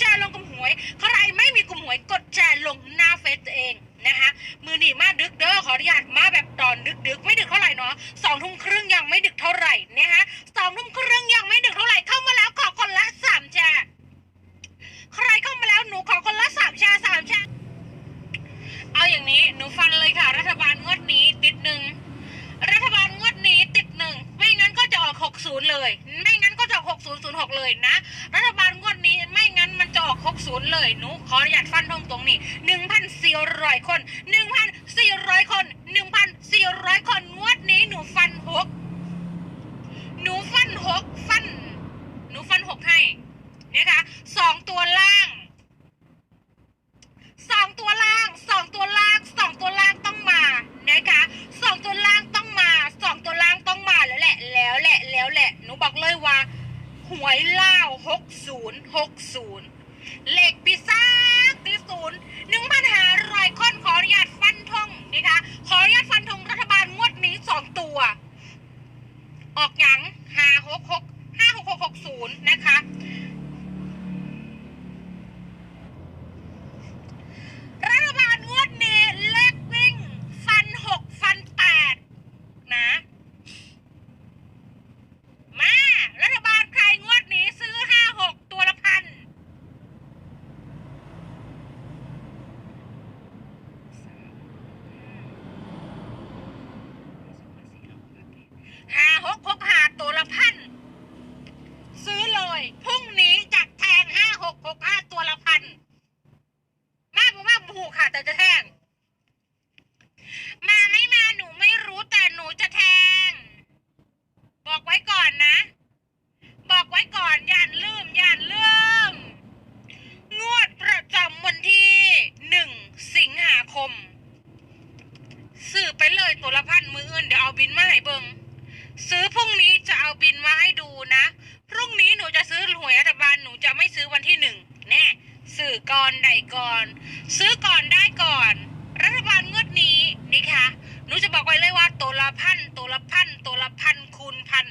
แชร์ลงกลุ่มหวย ใครไม่มีกลุ่มหวยกดแชร์ลงหน้าเฟซเองนะคะมือหนีมาดึกเด้อขออนุญาตมาแบบตอนดึกดึกไม่ดึกเท่าไหร่เนาะสองทุ่มครึ่งยังไม่ดึกเท่าไหร่นะคะสองทุ่มครึ่งยังไม่ดึกเท่าไหร่เข้ามาแล้วขอคนละสามแชร์ใครเข้ามาแล้วหนูขอคนละสามแชร์สามแชร์เอาอย่างนี้หนูฟันเลยค่ะ รัฐบาลงวดนี้ติดหนึ่งรัฐบาลงวดนี้ติดหนึ่งไม่งั้นก็จะออกหกศูนย์เลย ไม่งั้นก็จะหกศูนย์ศูนย์หกเลยนะ รัฐบาลงวด มันจะออก60เลยหนูขออนุญาตฟันธงตรงนี้1,400คน1,400คน1,400คนงวดนี้หนูฟันหกหนูฟันหกฟัน หนูฟันหกให้นะคะสองตัวล่างสองตัวล่างสองตัวล่างสองตัวล่างต้องมานะคะสองตัวล่างต้องมาสองตัวล่างต้องมาแล้วแหละ แล้วแหละแล้วแหละหนูบอกเลย หวยเล่าหกศูนย์หกศูนย์เหล็กพิซซ่าที่ศูนย์หนึ่งพันห้าร้อยคนขออนุญาตฟันธงนะคะขออนุญาตฟันธงรัฐบาลงวดนี้สองตัว ออกหยังห้าหกหกห้าหกหกหกศูนย์นะคะ รัฐบาลงวดนี้เลขวิ่ง ฟันหกฟันแปดนะ มา รัฐบาลใครงวดนี้ซื้อห้าหกตัวละพัน ห้าหกหกหาตัวละพัน ซื้อเลยพรุ่งนี้จะแทงห้าหกหกห้าตัวละพันมาบอกว่าผูค่ะ แต่จะแทง มาไม่มาหนูไม่รู้แต่หนูจะแทง บอกไว้ก่อนนะ บอกไว้ก่อนอย่าลืมอย่าลืมงวดประจำวันที่หนึ่งสิงหาคม ซื้อไปเลยตัวละพันมืออื่นเดี๋ยวเอาบินมาให้เบิง ซื้อพรุ่งนี้จะเอาบินมาให้ดูนะ พรุ่งนี้หนูจะซื้อหวยรัฐบาลหนูจะไม่ซื้อวันที่หนึ่งแน่ซื้อก่อนได้ก่อน ซื้อก่อนได้ก่อน รัฐบาลงวดนี้นี่ค่ะหนูจะบอกไว้เลยว่าตัวละพันตัวละพันตัวละพันคูณพัน